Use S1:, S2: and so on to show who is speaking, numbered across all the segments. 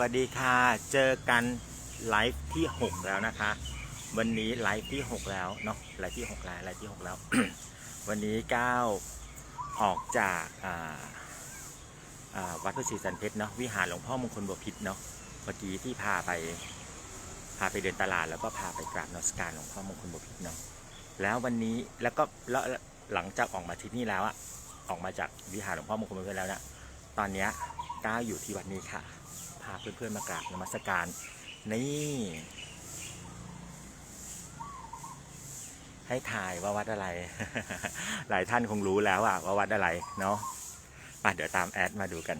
S1: วัสดีค่ะ เจอกันไลฟ์ที่ 6 แล้วนะคะ วันนี้ไลฟ์ที่ 6 แล้วเนาะไลฟ์ที่6แล้วไลฟ์ที่ 6 แล้ว วันนี้ก้าวออกจากวัดพระศรีสันเพชรเนาะวิหารหลวงพ่อมงคลบพิตรเนาะเมื่อกี้ที่พาไปพาไปเดินตลาดแล้วก็พาไปกราบนมัสการหลวงพ่อมงคลบพิตรเนาะแล้ววันนี้แล้วก็แล้วหลังจากออกมาที่นี่แล้วอะออกมาจากวิหารหลวงพ่อมงคลบพิตรแล้วเนี่ยตอนเนี้ยก้าวอยู่ที่วัดนี้ค่ะ พาเพื่อนๆมากราบนมัสการ นี่ ให้ถ่ายว่าวัดอะไร หลายท่านคงรู้แล้วอะว่าวัดอะไรเนาะมาเดี๋ยวตามแอดมาดูกัน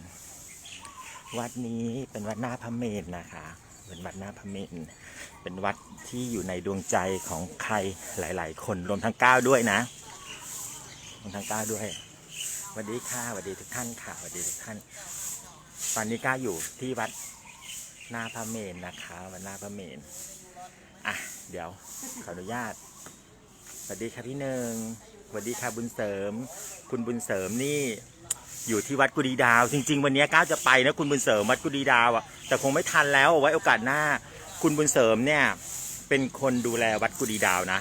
S1: วัดนี้เป็นวัดหน้าพระเมรุนะคะเป็นวัดหน้าพระเมรุเป็นวัดที่อยู่ในดวงใจของใครหลาย ๆ คนรวมทั้งก้าวด้วยนะรวมทั้งก้าวด้วยสวัสดีค่ะสวัสดีทุกท่านค่ะสวัสดีทุกท่าน ตอนนี้ก้าวอยู่ที่วัดหน้าพระเมรุนะคะวัดหน้าพระเมรุอะเดี๋ยวขออนุญาตสวัสดีค่ะพี่หนึ่งสวัสดีค่ะบุญเสริม คุณบุญเสริมนี่อยู่ที่วัดกุดีดาว จริง ๆ วันนี้ก้าวจะไปนะคุณบุญเสริมวัดกุดีดาวอะแต่คงไม่ทันแล้วไว้โอกาสหน้า คุณบุญเสริมเนี่ยเป็นคนดูแลวัดกุดีดาวนะ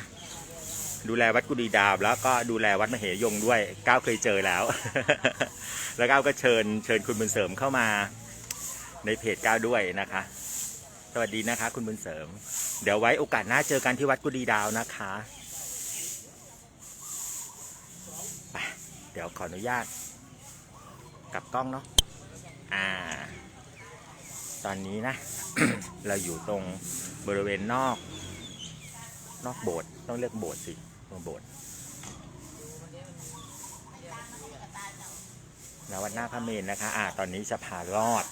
S1: ดูแลวัดกุดีดาวแล้วก็ดูแลวัดมเหยงด้วยก้าวเคยเจอแล้ว แล้วก้าวก็เชิญเชิญคุณบุญเสริมเข้ามาในเพจก้าวด้วยนะคะ สวัสดีนะคะ คุณบุญเสริม เดี๋ยวไว้โอกาสหน้าเจอกันที่วัดกุดีดาวนะคะไปเดี๋ยวขออนุญาตกลับกล้องเนาะอ่า ตอนนี้นะ เราอยู่ตรงบริเวณนอก นอกโบสถ์ต้องเรียกโบสถ์สิ ตรงโบสถ์นวัดหน้าพระเมรุนะคะ อ่า ตอนนี้จะพารอด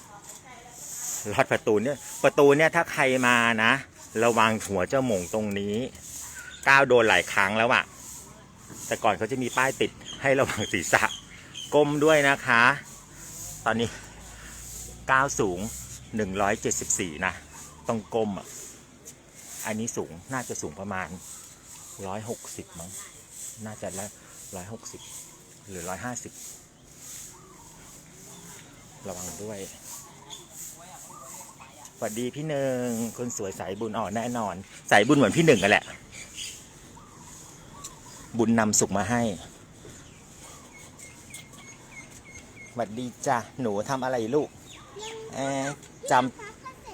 S1: รอดประตูเนี่ย ประตูเนี่ยถ้าใครมานะ ระวังหัวเจ้าหมงตรงนี้ ก้าวโดนหลายครั้งแล้วอะแต่ก่อนเขาจะมีป้ายติดให้ระวังศีรษะ ก้มด้วยนะคะ ตอนนี้ก้าวสูง 174 นะ ต้องก้มอะ อันนี้สูงน่าจะสูงประมาณ 160มั้ง น่าจะละ160หรือ150ระวังด้วยสวัสดีพี่หนึ่งคนสวยสายบุญอ่อนแน่นอน สายบุญเหมือนพี่หนึ่งกันแหละ บุญนำสุขมาให้สวัสดีจ้ะหนูทำอะไรลูกเอจ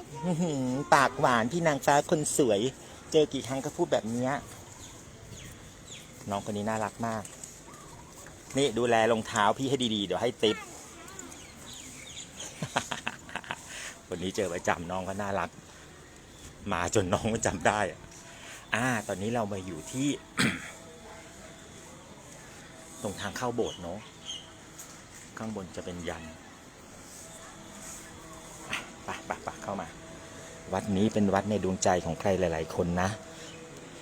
S1: ำปากหวานพี่นางฟ้าคนสวย เจอกี่ครั้งก็พูดแบบนี้ น้องคนนี้น่ารักมาก นี่ดูแลรองเท้าพี่ให้ดีๆ เดี๋ยวให้ติปคนนี้เจอประจำน้องก็น่ารัก มาจนน้องก็จำได้อ่าตอนนี้เรามาอยู่ที่ ตรงทางเข้าโบสถ์เนาะข้างบนจะเป็นยันอะไปไปไปเข้ามา วัดนี้เป็นวัดในดวงใจของใครหลาย ๆ คนนะ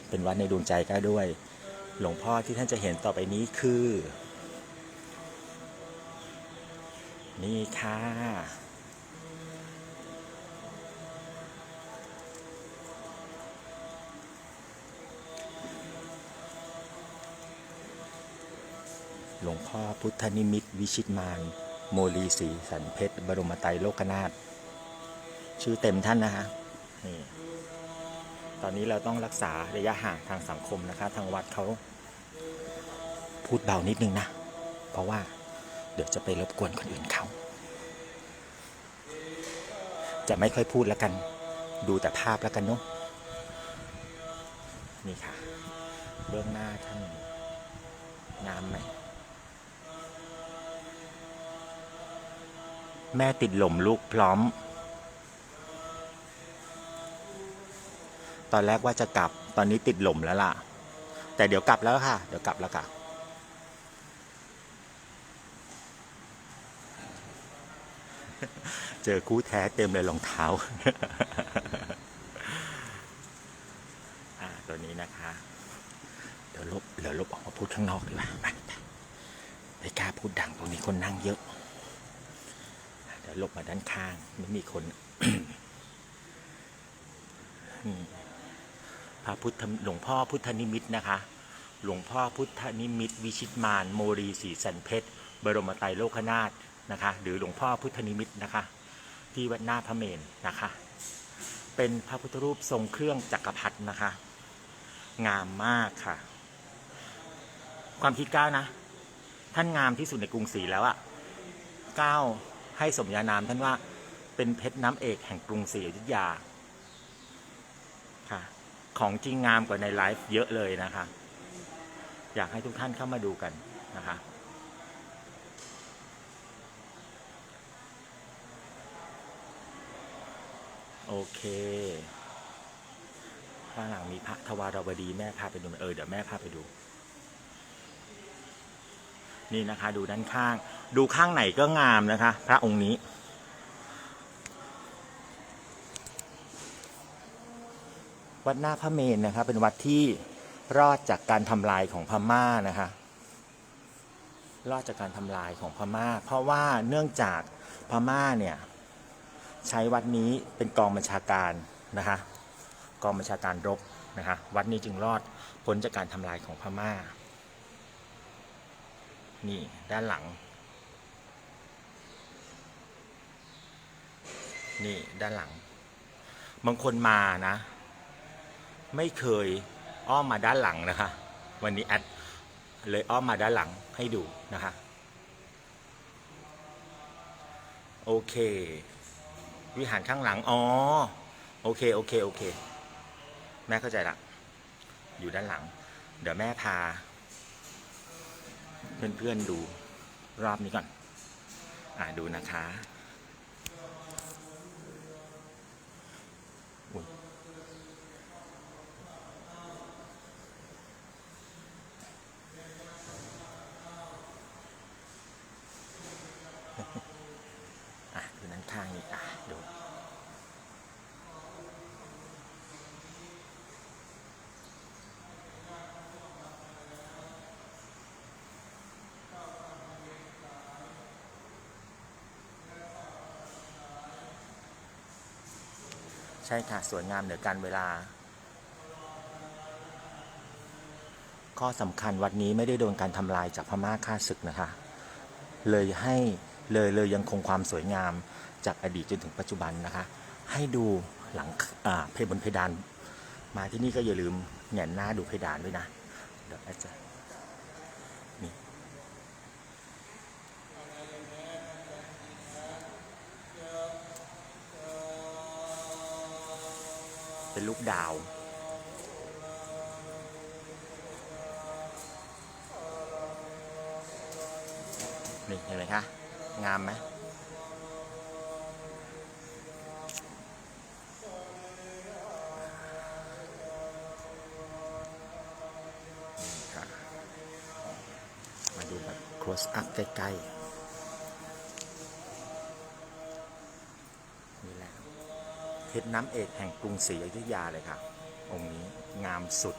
S1: เป็นวัดในดวงใจก็ด้วย หลวงพ่อที่ท่านจะเห็นต่อไปนี้คือ นี่ค่ะหลวงพ่อพุทธนิมิตวิชิตมารโมลีศีสันเพชร บรมไตรโลกนาถชื่อเต็มท่านนะฮะนี่ ตอนนี้เราต้องรักษาระยะห่างทางสังคมนะคะ ทางวัดเขาพูดเบานิดนึงนะ เพราะว่าเดี๋ยวจะไปรบกวนคนอื่นเขา จะไม่ค่อยพูดแล้วกัน ดูแต่ภาพแล้วกันเนาะนี่ค่ะ เบื้องหน้าท่านงามไหม แม่ติดหล่มลูกพร้อม ตอนแรกว่าจะกลับ ตอนนี้ติดหล่มแล้วล่ะ แต่เดี๋ยวกลับแล้วค่ะ เดี๋ยวกลับแล้วค่ะ เจอคู่แท้เต็มเลยรองเท้า อ่า ตัวนี้นะคะ เดี๋ยวลบ เดี๋ยวลบออกมาพูดข้างนอกดีกว่าไปไปไม่กล้าพูดดังตรงนี้คนนั่งเยอะ เดี๋ยวลบมาด้านข้างไม่มีคน อืมพ ระพุทธหลวงพ่อพุทธนิมิตนะคะ หลวงพ่อพุทธนิมิต วิชิตมารโมรีศรีสันเพชรบรมไตรโลกนาถนะคะ หรือหลวงพ่อพุทธนิมิตนะคะ ที่วัดหน้าพระเมรุนะคะ เป็นพระพุทธรูปทรงเครื่องจักรพรรดินะคะ งามมากค่ะ ความคิดก้าวนะ ท่านงามที่สุดในกรุงศรีแล้วอะก้าวให้สมญานามท่านว่าเป็นเพชรน้ำเอกแห่งกรุงศรีอยุธยา ของจริงงามกว่าในไลฟ์เยอะเลยนะคะ อยากให้ทุกท่านเข้ามาดูกันนะคะโอเคข้างหลังมีพระทวารวดีแม่พาไปดูเออเดี๋ยวแม่พาไปดู นี่นะคะ ดูด้านข้าง ดูข้างไหนก็งามนะคะ พระองค์นี้ วัดหน้าพระเมรุนะคะเป็นวัดที่รอดจากการทำลายของพม่านะคะรอดจากการทำลายของพม่า เพราะว่าเนื่องจากพม่าเนี่ยใช้วัดนี้เป็นกองบัญชาการนะคะกองบัญชาการรบนะคะวัดนี้จึงรอดพ้นจากการทำลายของพม่า นี่ด้านหลัง นี่ด้านหลัง บางคนมานะ ไม่เคยอ้อมมาด้านหลังนะคะ วันนี้แอดเลยอ้อมมาด้านหลังให้ดูนะคะ โอเค วิหารข้างหลัง อ๋อ โอเค โอเค โอเค แม่เข้าใจละ อยู่ด้านหลัง เดี๋ยวแม่พา เพื่อนๆดูรอบนี้ก่อน อ่าดูนะคะอุ๊ยอะดูนั้นข้างนี้อะดู ใช่ค่ะ สวยงามเหนือการเวลา ข้อสำคัญวัดนี้ไม่ได้โดนการทำลายจากพม่าฆ่าศึกนะคะ เลยให้เลยเลยยังคงความสวยงามจากอดีตจนถึงปัจจุบันนะคะ ให้ดูหลังเพบนเพดาน มาที่นี่ก็อย่าลืมแหงนหน้าดูเพดานด้วยนะ เดี๋ยวอดจะนี่ เป็นลูกดาว นี่เห็นไหมคะ งามไหมนี่ค่ะมาดูแบบ close up ใกล้ ๆ ชรน้ำเอกแห่งกรุงศรีอยุธยาเลยครับองค์นี้งามสุด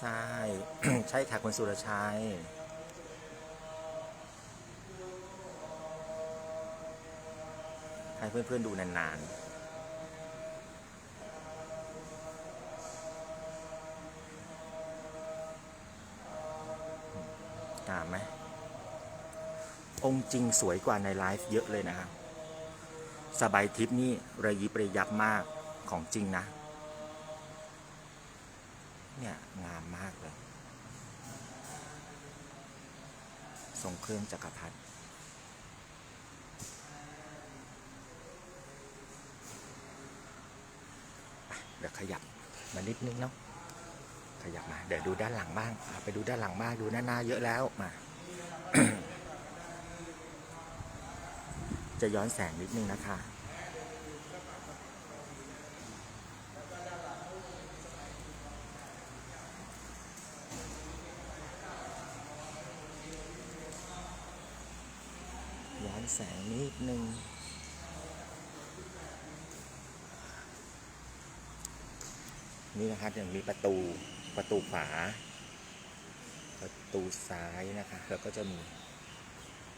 S1: ใช่ ใช่ค่ะคุณสุรชัยให้เพื่อนๆดูนานๆ งามไหมองค์จริงสวยกว่าในไลฟ์เยอะเลยนะครับสบายทิพย์นี่ระยิบระยับมากของจริงนะ เนี่ยงามมากเลยทรงเครื่องจักรพรรดิเดี๋ยวขยับมานิดนึงเนาะ ขยับมา เดี๋ยวดูด้านหลังบ้าง ไปดูด้านหลังบ้างดูหน้าหน้าเยอะแล้วมา จะย้อนแสงนิดนึงนะคะย้อนแสงนิดนึงนี่นะคะยังมีประตู ประตูขวา ประตูซ้ายนะคะ แล้วก็จะมี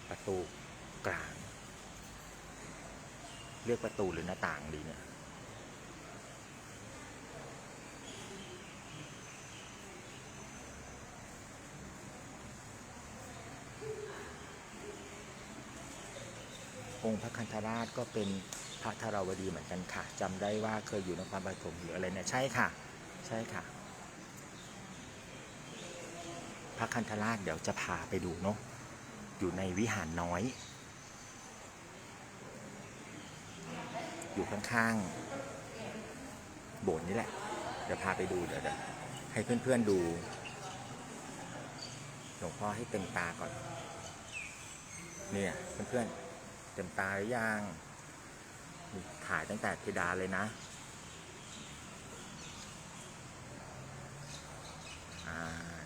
S1: ประตูกลาง เรียกประตูหรือหน้าต่างดีเนี่ยองค์พระคันธราชก็เป็นพระธาราวดีเหมือนกันค่ะจำได้ว่าเคยอยู่นครปฐมหรืออะไรเนี่ยใช่ค่ะ ใช่ค่ะ พ ระคันธราชเดี๋ยวจะพาไปดูเนาะอยู่ในวิหารน้อย อยู่ข้างๆโบสถ์นี่แหละ เดี๋ยวพาไปดูเดี๋ยวเดี๋ยวให้เพื่อนๆดูหลวงพ่อให้เต็มตาก่อน เนี่ยเพื่อนๆเต็มตาหรือยังถ่ายตั้งแต่เพดานเลยนะ อ่า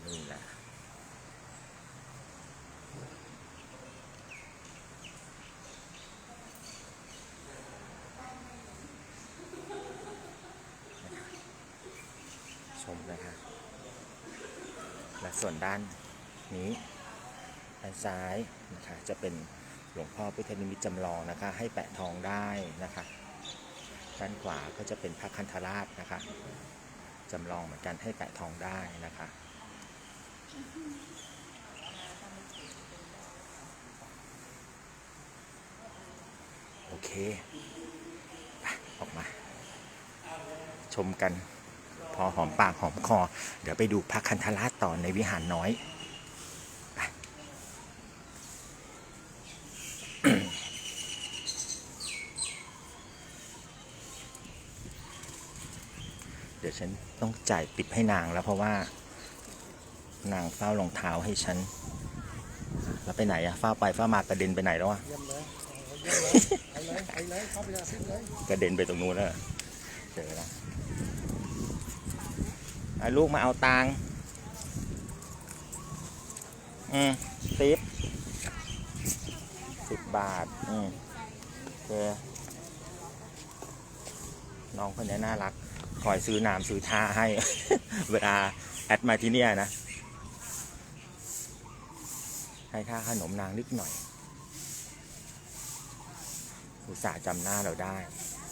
S1: นี่แหละ ชมนะคะ และ ส่วนด้านนี้ด้านซ้ายนะคะจะเป็นหลวงพ่อพุทธนิมิตจำลองนะคะ ให้แปะทองได้นะคะด้านขวาก็จะเป็นพระคันธราชนะคะจำลองเหมือนกันให้แปะทองได้นะคะโอเค ออกมา ชมกัน อหอมปากหอมคอ เดี๋ยวไปดูพระคันธราชต่อในวิหารน้อยไปเดี๋ยวฉันต้องจ่ายติปให้นางแล้วเพราะว่า นางเฝ้ารองเท้าให้ฉัน แล้วไปไหนอะเฝ้าไปเฝ้ามากระเด็นไปไหนแล้วอะ
S2: เยี่ยมเลยเยี่ยมเลยไปเลยไปเลยเข้าไปเลยขึ้นเลย
S1: กระเด็นไปตรงนู้นแล้วเจอแล้วอะ ลูกมาเอาตังค์อืมสิบสิบบาท อืมโอเคน้องคนนี้น่ารัก คอยซื้อน้ำซื้อท่าให้ เวลาแอดมาที่เนี่ยนะ ให้ค่าขนมนางนิดหน่อย อุตส่าห์จำหน้าเราได้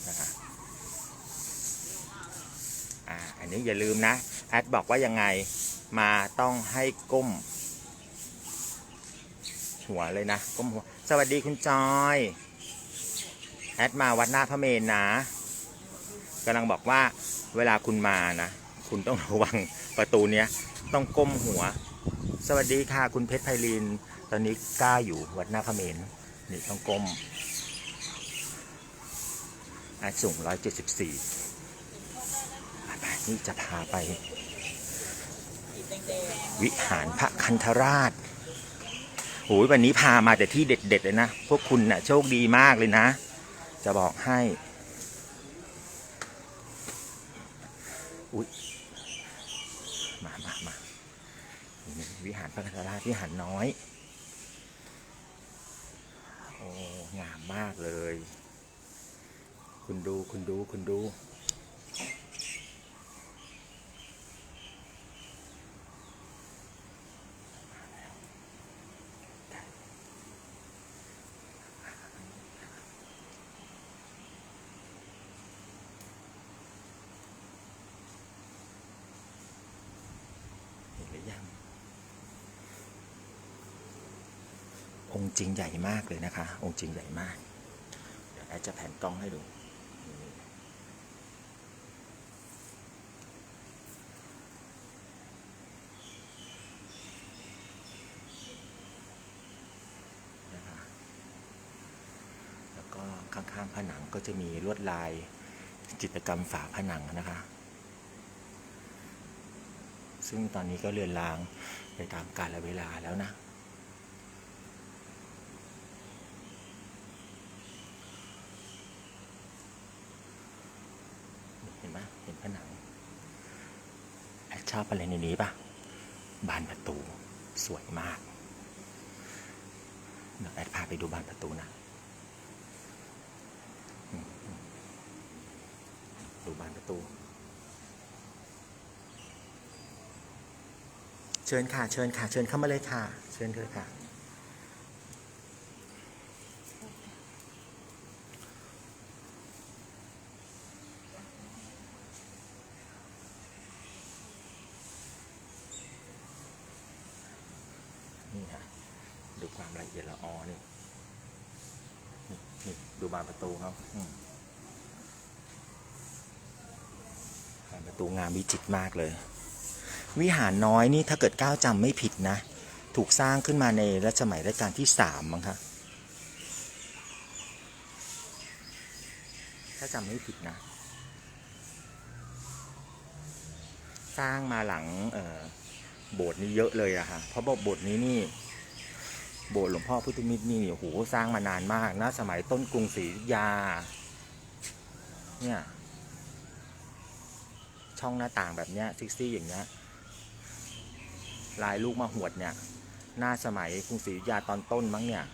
S1: นะคะอ่า อันนี้อย่าลืมนะ ดบอกว่ายังไงมาต้องให้ก้ม หัวเลยนะก้มหัว สวัสดีคุณจอยแอดมาวัดหน้าพระเมนนะกำลังบอกว่าเวลาคุณมานะ คุณต้องระวังประตูเนี้ย ต้องก้มหัว สวัสดีค่ะคุณเพชรไพลิน ตอนนี้กล้าอยู่วัดหน้าพระเมนนี่ต้องก้มอาสูง174ไปๆนี่จะพาไป วิหารพระคันธราชโอ้ยวันนี้พามาแต่ที่เด็ด ๆ เลยนะ พวกคุณน่ะโชคดีมากเลยนะ จะบอกให้อุ้ยมามามาวิหารพระคันธราชวิหารน้อย โอ้ งามมากเลย คุณดูคุณดูคุณดู เห็นหรือยัง องค์จริงใหญ่มากเลยนะคะ องค์จริงใหญ่มาก เดี๋ยวแอดจะแผ่นกล้องให้ดูแล้วก็ข้างๆผนังก็จะมีลวดลายจิตรกรรมฝาผนังนะคะ ซึ่งตอนนี้ก็เลือนลางไปตามกาลเวลาแล้วนะ เห็นผนังแอดชอบอะไรในนี้ปะบานประตูสวยมากเดี๋ยวแอดพาไปดูบานประตูนะดูบานประตู เชิญค่ะ เชิญค่ะ เชิญเข้ามาเลยค่ะ เชิญเลยค่ะ อ ความละเอียดละออนี่นี่นี่ดูบานประตูเขาอืมบานประตูงา มากเลย วิหารน้อยนี่ถ้าเกิดก้าวจำไม่ผิดนะ ถูกสร้างขึ้นมาในรัชสมัยรัชกาลที่สามมั้งคะถ้าจำไม่ผิดนะ สร้างมาหลังโบสถ์นี้เยอะเลยอะค่ะ เพราะโบสถ์นี้นี่โบสถ์หลวงพ่อพุทธมิตรนี่โอ้โหสร้างมานานมากนะสมัยต้นกรุงศรีอยุธยา เนี่ย ช่องหน้าต่างแบบเนี้ยซิกซี่อย่างเงี้ยลายลูกมาหวดเนี่ย หน้าสมัยกรุงศรีอยุธยาตอนต้นมั้งเนี่ย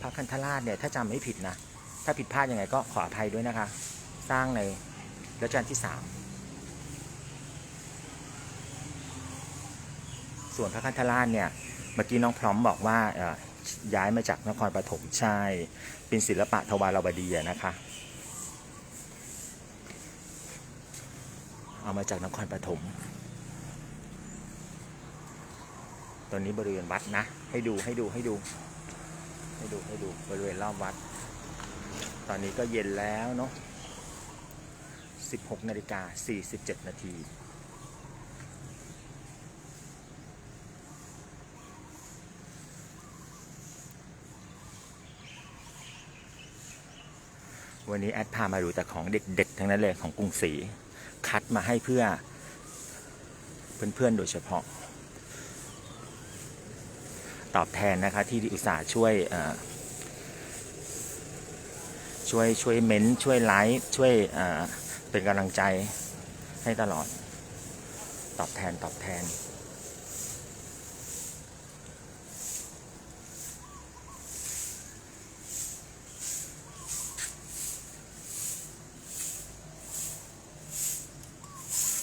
S1: พระคันธราชเนี่ย ถ้าจำไม่ผิดนะ ถ้าผิดพลาดยังไงก็ขออภัยด้วยนะคะ สร้างในรัชกาลที่สามส่วนพระคันธราชเนี่ย เมื่อกี้น้องพร้อมบอกว่า ย้ายมาจากนครปฐมใช่ เป็นศิลปะทวารวดีนะคะ เอามาจากนครปฐมตอนนี้บริเวณวัดนะ ให้ดูให้ดูให้ดู ให้ดูให้ดูบริเวณรอบวัด ตอนนี้ก็เย็นแล้วเนาะ16นาฬิกา47นาที วันนี้แอดพามาดูแต่ของเด็กๆทั้งนั้นเลยของกรุงศรีคัดมาให้เพื่อ เพื่อนๆโดยเฉพาะ ตอบแทนนะคะที่อุตส่าห์ช่วยช่วยช่วยเม้นช่วยไลฟ์ช่วยเป็นกำลังใจให้ตลอด ตอบแทนตอบแทน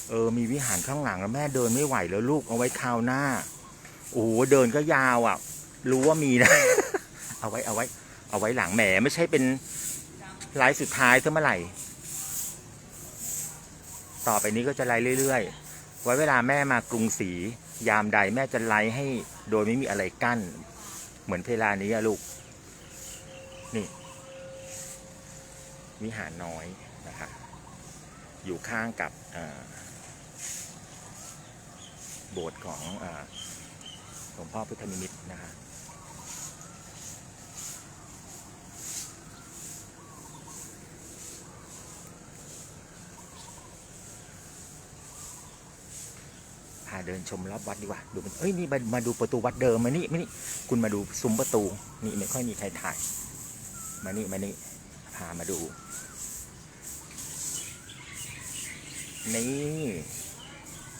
S1: เออ มีวิหารข้างหลังแล้วแม่เดินไม่ไหวแล้วลูกเอาไว้คราวหน้า โอ้โหเดินก็ยาวอะ รู้ว่ามีนะ เอาไว้เอาไว้ เอาไว้หลังแหมไม่ใช่เป็นไลฟ์สุดท้ายซะเมื่อไหร่ ต่อไปนี้ก็จะไลฟ์เรื่อยๆ ไว้เวลาแม่มากรุงศรียามใดแม่จะไลฟ์ให้โดยไม่มีอะไรกั้น เหมือนเวลานี้อะลูก นี่วิหารน้อยนะคะอยู่ข้างกับอ่อ โบสถ์ของหลวงพ่อพุทธนิมิตนะคะพาเดินชมรอบวัดดีกว่า ดูมันเอ้ยนี่มาดูประตูวัดเดิมมานี่มานี่คุณมาดูซุ้มประตู นี่ไม่ค่อยมีใครถ่าย มานี่มานี่พามาดู นี่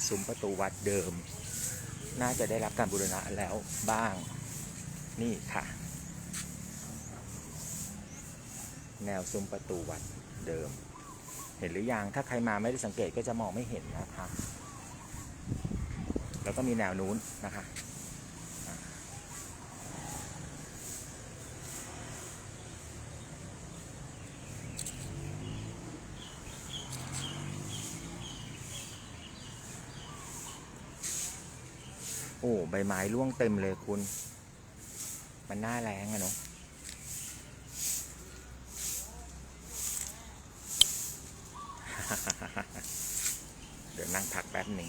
S1: ซุ้มประตูวัดเดิม น่าจะได้รับการบูรณะแล้วบ้างนี่ค่ะ แนวซุ้มประตูวัดเดิม เห็นหรือยังถ้าใครมาไม่ได้สังเกตก็จะมองไม่เห็นนะคะ แล้วก็มีแนวนู้นนะคะ ใบไม้ร่วงเต็มเลยคุณ มันน้าแรงอะเนาะเดี๋ยวนั่งพักแป๊บหนึ่ง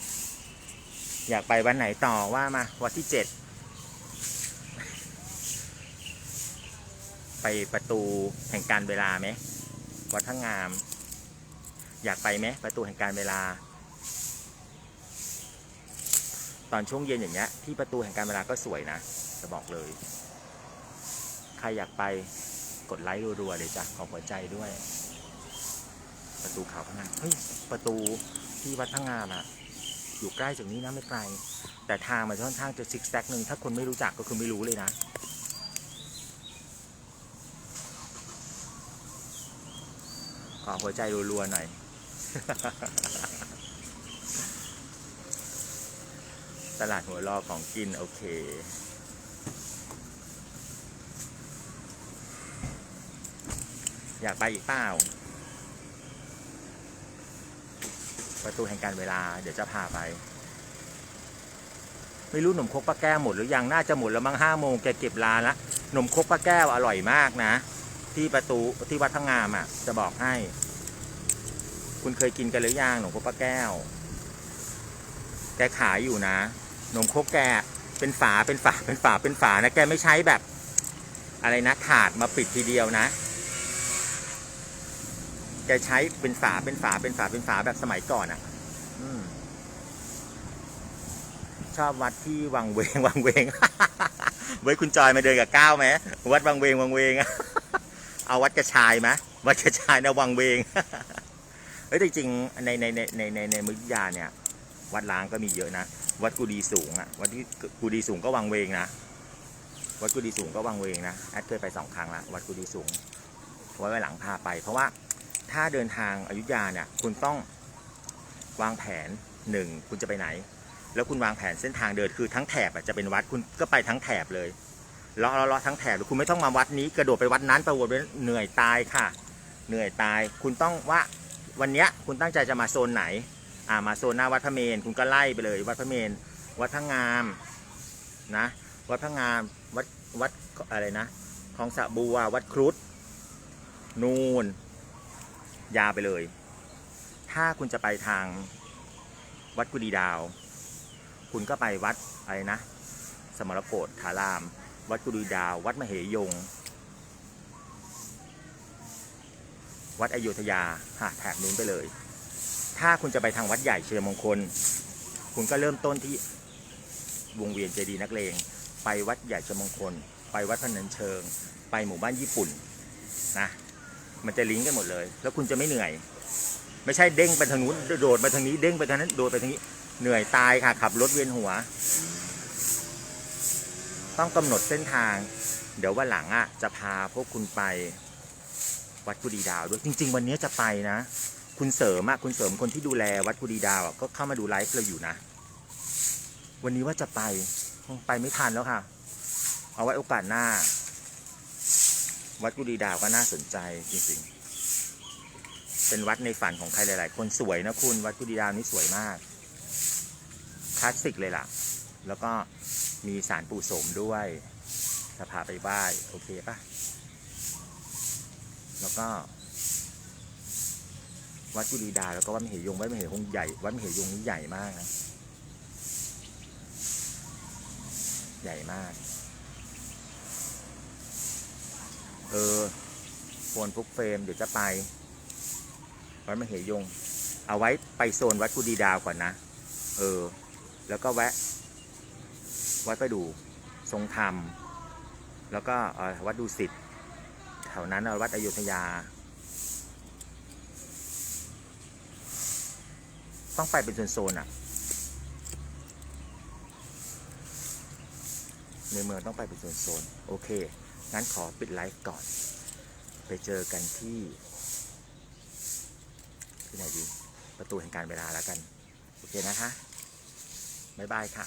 S1: อยากไปวันไหนต่อว่ามา วันที่เจ็ด ไปประตูแห่งการเวลาไหม วัดพระงาม อยากไปไหมประตูแห่งการเวลา ตอนช่วงเย็นอย่างเงี้ย ที่ประตูแห่งการเวลาก็สวยนะ จะบอกเลย ใครอยากไปกดไลค์รัวๆเลยจ้ะขอหัวใจด้วย ประตูเขาพระงาเฮ้ยประตูที่วัดพระงามอะอยู่ใกล้จากนี้นะไม่ไกล แต่ทางมันค่อนข้างจะซิกแซกหนึ่งถ้าคนไม่รู้จักก็คือไม่รู้เลยนะขอหัวใจรัวๆหน่อย ตลาดหัวลอของกิน โอเค อยากไปอีกเปล่า ประตูแห่งการเวลา เดี๋ยวจะพาไป ไม่รู้หนมครกป้าแก้วหมดหรือยัง น่าจะหมดแล้วมั้งห้าโมงแกเก็บร้านละหนมครกป้าแก้วอร่อยมากนะ ที่ประตูที่วัดพระงามอะ จะบอกให้ คุณเคยกินกันหรือยังหนมครกป้าแก้วแกขายอยู่นะ นมครกแกเป็นฝาเป็นฝาเป็นฝาเป็นฝานะแกไม่ใช้แบบ อะไรนะถาดมาปิดทีเดียวนะ แกใช้เป็นฝาเป็นฝาเป็นฝาเป็นฝาแบบสมัยก่อนอะชอบวัดที่วังเวงวังเวงเว้ยคุณจอยมาเดินกับก้าวไหมวัดวังเวงวังเวงเอาวัดกระชายไหมวัดกระชายนะวังเวงเฮ้ยแต่จริงๆในในในในในในมุกยาเนี่ย วัดล้างก็มีเยอะนะ วัดกูดีสูงอะวัดที่กูดีสูงก็วังเวงนะ วัดกูดีสูงก็วังเวงนะ แอดเคยไปสองครั้งละ วัดกูดีสูง ไว้ไว้หลังพาไป เพราะว่าถ้าเดินทางอยุธยาเนี่ย คุณต้องวางแผนหนึ่งคุณจะไปไหน แล้วคุณวางแผนเส้นทางเดินคือทั้งแถบอะจะเป็นวัดคุณก็ไปทั้งแถบเลยเลาะเลาะเลาะทั้งแถบเลยคุณไม่ต้องมาวัดนี้กระโดดไปวัดนั้นประวัติเหนื่อยตายค่ะ เหนื่อยตาย คุณต้องว่าวันเนี้ยคุณตั้งใจจะมาโซนไหน อ่ามาโซนหน้าวัดพระเมนคุณก็ไล่ไปเลย วัดพระเมน วัดพระงามนะวัดพระงามวัดวัดอะไรนะคลองสะบัววัดครุฑนูนยาวไปเลย ถ้าคุณจะไปทางวัดกุดีดาว คุณก็ไปวัดอะไรนะ สมรโกฏฐาราม วัดกุดีดาว วัดมเหยง วัดอโยธยาหาแถบนู้นไปเลย ถ้าคุณจะไปทางวัดใหญ่เชียงมงคล คุณก็เริ่มต้นที่วงเวียนเจดีย์นักเลง ไปวัดใหญ่เชียงมงคล ไปวัดพนัญเชิง ไปหมู่บ้านญี่ปุ่นนะมันจะลิงก์กันหมดเลย แล้วคุณจะไม่เหนื่อย ไม่ใช่เด้งไปทางนู้นโดดไปทางนี้เด้งไปทางนั้นโดดไปทางนี้เหนื่อยตายค่ะ ขับรถเวียนหัว ต้องกำหนดเส้นทาง เดี๋ยววันหลังอะจะพาพวกคุณไปวัดกุดีดาวด้วยจริง ๆ วันนี้จะไปนะ คุณเสริมอะคุณเสริมคนที่ดูแลวัดกุดีดาวก็เข้ามาดูไลฟ์เราอยู่นะ วันนี้ว่าจะไปไปไม่ทันแล้วค่ะ เอาไว้โอกาสหน้า วัดกุดีดาวก็น่าสนใจจริงๆ เป็นวัดในฝันของใครหลายๆ คนสวยนะคุณวัดกุดีดาวนี่สวยมากคลาสสิกเลยล่ะ แล้วก็มีสารปู่โสมด้วยจะพาไปไหว้โอเคปะแล้วก็ วัดกุดีดาแล้วก็วัดมเหยงวัดมเหยงใหญ่วัดมเหยงนี่ใหญ่มากนะใหญ่มาก เออโฟนฟุกเฟรมเดี๋ยวจะไปวัดมเหยง เอาไว้ไปโซนวัดกุดีดาวก่อนนะ เออ แล้วก็แวะ วัดประดูทรงธรรม แล้วก็ออวัดดูสิทธิ์แถวนั้นเอาวัดอยุธยา ต้องไปเป็นโซนๆอะ ในเมืองต้องไปเป็นโซนๆโอเค งั้นขอปิดไลฟ์ก่อน ไปเจอกันที่ที่ไหนดี ประตูแห่งการเวลาแล้วกัน โอเคนะคะ บ๊ายบายค่ะ